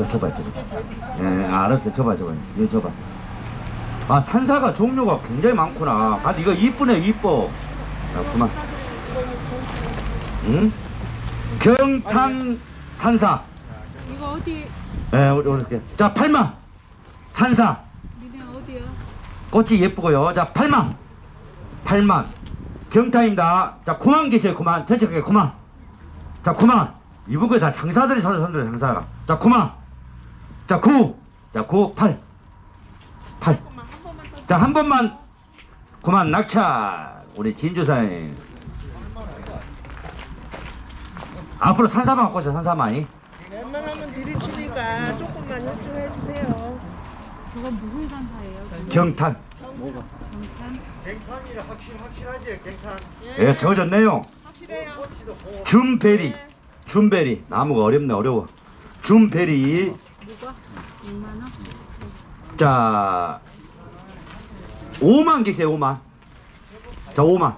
자, 줘봐, 줘봐. 예, 알았어. 줘봐, 줘봐. 이거 줘봐. 아, 산사가 종류가 굉장히 많구나. 아, 이거 이쁘네, 이뻐. 자, 그만. 응? 경탄 산사. 이거 어디 예, 우리, 이렇게. 자, 팔망. 산사. 니네 어디야? 꽃이 예쁘고요. 자, 팔망. 팔망. 경탄입니다. 자, 구만 계세요, 구만. 전체적에 구만. 자, 구만. 이분 거다 장사들이 손, 손들 장사가. 자, 구만. 자, 구. 자, 구, 팔. 팔. 자, 한 번만. 구만 낙차. 우리 진주사님. 앞으로 산사만 갖고 오세요, 산사만이. 웬만하면 드릴 테니까 조금만 협조해 주세요. 저건 무슨 산사예요? 경탄. 경탄? 갱탄이라 확실 확실하지 갱탄. 예, 적어졌네요. 확실해요. 꽃이도 고. 줌베리. 줌베리. 나무가 어렵네, 어려워. 줌베리. 누가? 6만 원? 자, 5만 계세요, 5만. 자, 5만.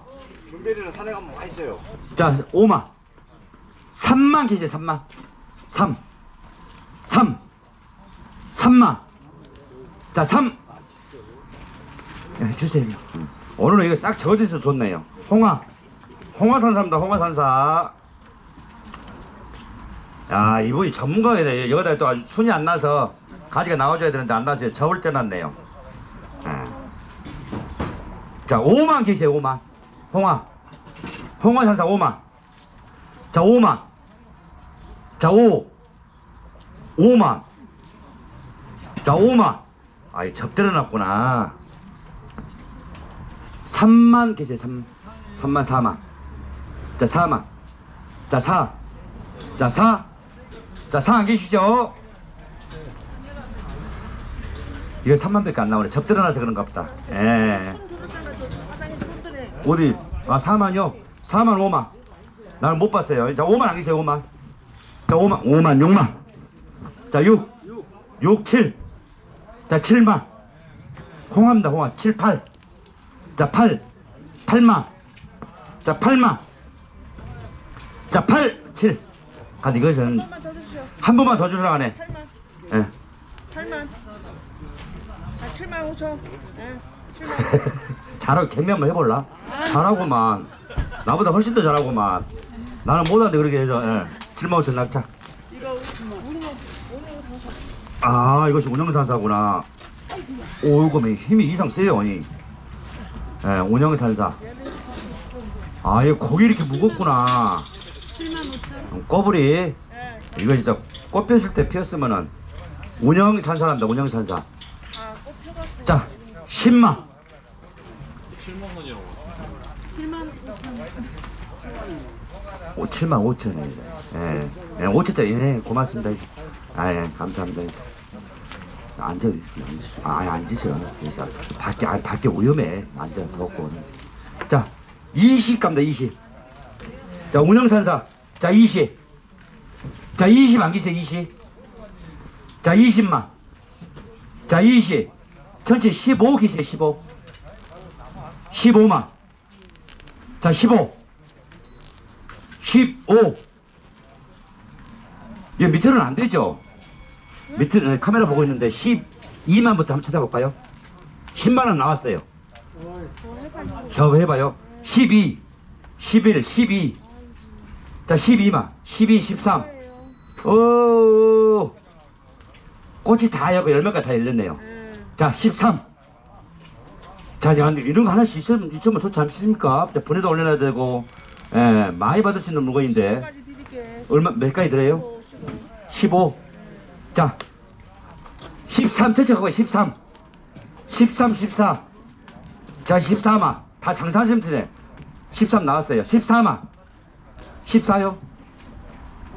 준비를 산에 가면 써요. 자, 5만. 3만 계세요, 3만. 3. 3. 3만. 자, 3. 야, 주세요. 응. 오늘은 이거 싹 적어져서 좋네요. 홍화. 홍화산사입니다, 홍화산사. 야, 이분이 전문가이네. 여기다 또 아주 순이 안 나서 가지가 나와줘야 되는데 안 나와서 저을 때 났네요. 예. 자, 5만 계세요, 5만. 홍화. 홍화 산사 5만. 자, 5만. 자, 5. 5만. 자, 5만. 아이, 접대로 놨구나. 3만 계세요, 3. 3만, 4만. 자, 4만. 자, 4. 자, 4. 자, 4안 계시죠? 이거 3만 밖에 안 나오네. 접대로 놔서 그런가 보다. 예. 어디? 아, 4만요? 4만, 5만. 나는 못 봤어요. 자, 5만 안 계세요, 5만. 자, 5만, 5만, 6만. 자, 6. 6, 7. 자, 7만. 홍합니다, 홍합. 7, 8. 자, 8. 8만. 자, 8만. 자, 8, 7. 아, 이것은 한 번만 더 주라 하네. 8만. 예. 8만. 아, 7만 5천. 예. 7만. 잘하고 경매 한번 해볼라? 잘하고만 나보다 훨씬 더 잘하고만 나는 못하는데 그렇게 해줘 예. 7만 5천 낙차 이거 운영 운영 상사. 아 이것이 운영산사구나 오 이거 뭐 힘이 이상 세요 언니 예, 운영산사 아 이거 고기 이렇게 무겁구나 7만 5천? 음, 꼬부리 예. 이거 진짜 꽃 폈을 때 피었으면은 운영산사랍니다 운영산사. 자 10만 7만 5천 오, 7만 5천원이래. 예. 예, 5천짜리, 예, 고맙습니다. 아, 예, 감사합니다. 앉아, 아, 앉으세요. 밖에, 아, 밖에 위험해. 앉아, 덥고. 자, 20 갑니다, 20. 자, 운영산사. 자, 20. 자, 20 안기세요, 20. 자, 20만. 자, 20. 전체 15 기세요, 15. 15만. 자, 15. 15. 이 밑으로는 안 되죠? 밑에 카메라 보고 있는데 12만부터 한번 찾아볼까요? 10만 원 나왔어요. 저 해봐요. 12, 11, 12. 자, 12만, 12, 13. 오, 꽃이 다 열고 열매가 다 열렸네요. 예. 자, 13. 자, 야, 이런 거 하나씩 있으면, 있으면 좋지 않습니까? 자, 분해도 올려놔야 되고, 예, 많이 받을 수 있는 물건인데. 얼마, 몇 가지 들어요? 오, 15. 15. 자, 13, 전체 그거 13. 13, 14. 자, 14만. 다 장사하시면 되네. 13 나왔어요. 14만. 14요?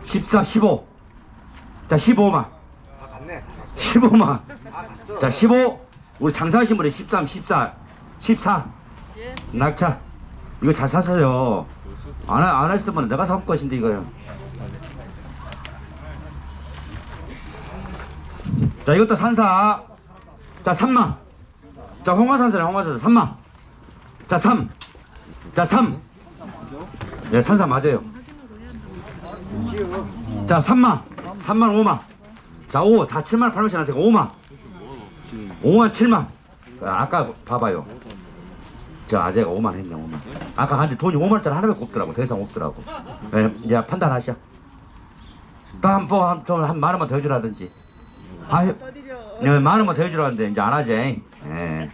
14, 15. 자, 15만. 다 갔네. 다 갔어. 15만. 다 갔어. 자, 15. 우리 장사하신 분이 13, 14, 14. 예. 낙차. 이거 잘 사세요. 안, 하- 안 했으면 내가 살 것인데, 이거요. 자, 이것도 산사. 자, 3만. 자, 홍화산사네, 홍화산사. 3만. 자, 3. 자, 3. 네, 산사 맞아요. 자, 3만. 3만 5만. 자, 자, 5. 다 7만 8만 원씩 나한테 5만. 5만 7만. 아까 봐봐요. 저 아재가 5만 했네, 5만. 아까 한테 돈이 5만 원짜리 하나밖에 없더라고. 더 이상 없더라고. 예, 이제 판단하시오. 또한번한 만 원만 더 주라든지. 아, 더 드려. 네, 만 원만 더 주라는데 이제 안 하지. 예.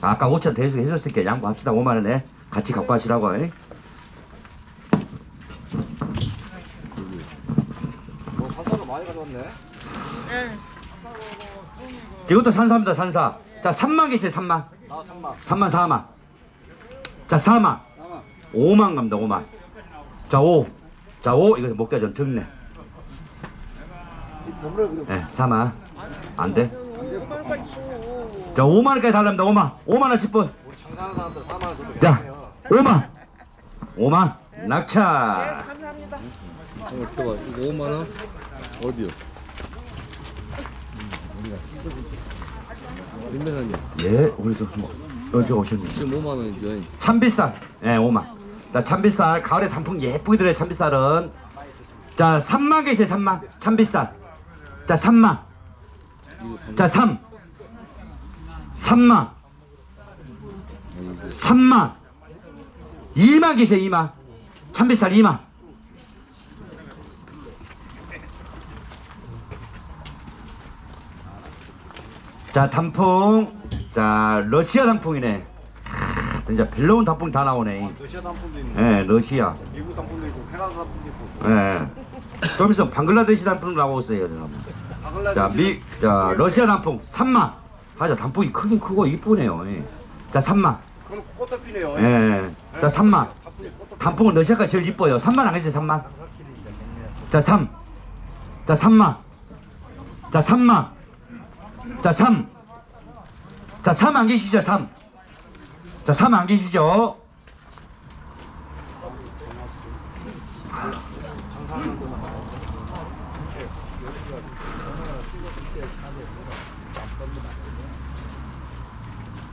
아까 5천 대수 해줬으니까 양보합시다. 5만 원에 같이 갖고 하시라고. 예. 뭐 가져왔네. 예. 이것도 산사입니다. 산사. 자, 3만 계세요. 3만. 나 3만. 3만 4만. 자, 4만. 4만. 5만 갑니다. 5만. 자, 5. 자, 5. 이거 목대 좀 적네. 예, 4만. 안 돼. 5만 원까지 줘. 자, 5만 원까지 달랍니다. 5만. 5만 원씩 분. 우리 장사하는 사람들 4만 원 정도 자, 되네요. 5만. 5만. 네, 낙차. 감사합니다. 어, 봐. 이거 5만 원? 어디요? 민배사님 예, 우리 저 뭐, 언제 오셨니? 지금 5만 원이죠? 참비쌀. 예, 5만. 자, 참비쌀. 가을에 단풍 예쁘게 들어요, 참비쌀은. 자, 3만 계세요, 3만. 참비쌀. 자, 3만. 자, 3. 3만. 3만. 2만 계세요, 2만. 참비쌀 2만. 자, 단풍. 자, 러시아 단풍이네. 아, 진짜 별로운 단풍 다 나오네. 러시아 단풍도 있네. 예, 러시아. 미국 단풍도 있고 캐나다 단풍도 있고. 예. 좀 있으면 방글라데시 단풍. 지금. 바글라데시 자, 미, 자, 러시아 단풍 3만. 하자, 단풍이 크긴 크고 이쁘네요. 예. 자, 3만. 그건 꽃다피네요. 예. 자, 3만. 단풍이 꽃다피. 단풍은 러시아가 제일 이뻐요. 3만 안 계세요, 3만. 자, 3. 자, 3만. 자, 3만. 자, 3. 자, 3 안 계시죠, 3. 자, 3 안 계시죠?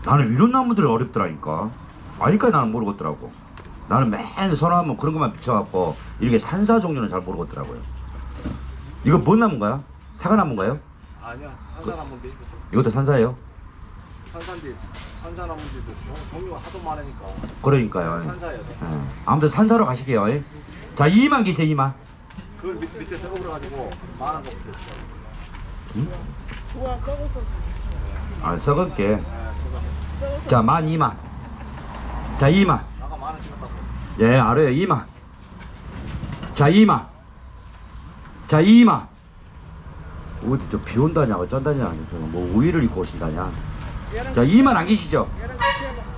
나는 이런 나무들이 어렵더라니까. 아니까 나는 모르겠더라고. 나는 맨 선호하면 그런 것만 비춰갖고 이렇게 산사 종류는 잘 모르겠더라고요. 이거 뭔 나무인가요? 사과나무인가요? 아니야. 산사나무인데. 이것도 산사예요? 산사인데 산사나무인데도 종- 종류가 하도 많으니까 그러니까요. 산사예요. 예. 아무튼 산사로 가시게요. 예. 자, 2만 기세요, 2만. 그걸 밑, 밑에 썩어버려 가지고 많은 거. 좋아 썩었어. 아, 썩을게. 네, 썩어. 썩었어. 자, 만 2만. 자, 2만. 아까 만원 찍었다고. 예, 알아요. 2만. 자, 2만. 자, 2만. 어디 저 비 온다냐, 어쩐다냐. 뭐 우위를 입고 오신다냐. 자, 2만 안 계시죠?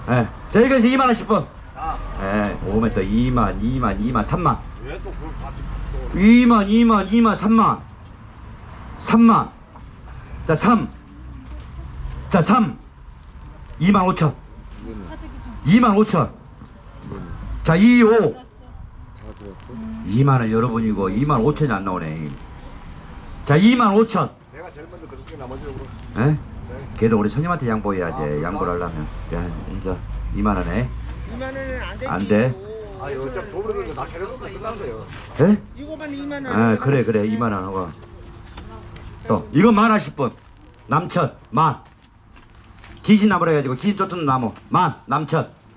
예. 자, 여기서 2만 원씩 분. 아, 예, 오면 또 2만, 2만, 2만, 3만. 왜 또 그걸 같이 또 2만, 2만, 2만, 3만. 3만. 자, 3. 자, 3. 2만 5천. 이거는 카드기 좀 2만 5천. 이거는 자, 2, 5. 들었어. 다 들었어? 2만 원 여러분이고 2만 5천이 안 나오네. 자, 2만 5천. 내가 제일 먼저 들었으니 나머지 그럼 예? 걔도 우리 손님한테 양보해야지. 양보를 하려면. 야, 이제 2만 원에. 2만 원은 안 되지. 안 돼. 아 이거 어차피 줘버리는데 나 끝난 거예요 예? 이거만 2만 원. 아, 그래, 그래. 2만 원 하고. 또, 이거 만 원씩 분. 남천, 만. 기신 나무라 해가지고, 기신 쫓는 나무. 만, 남천.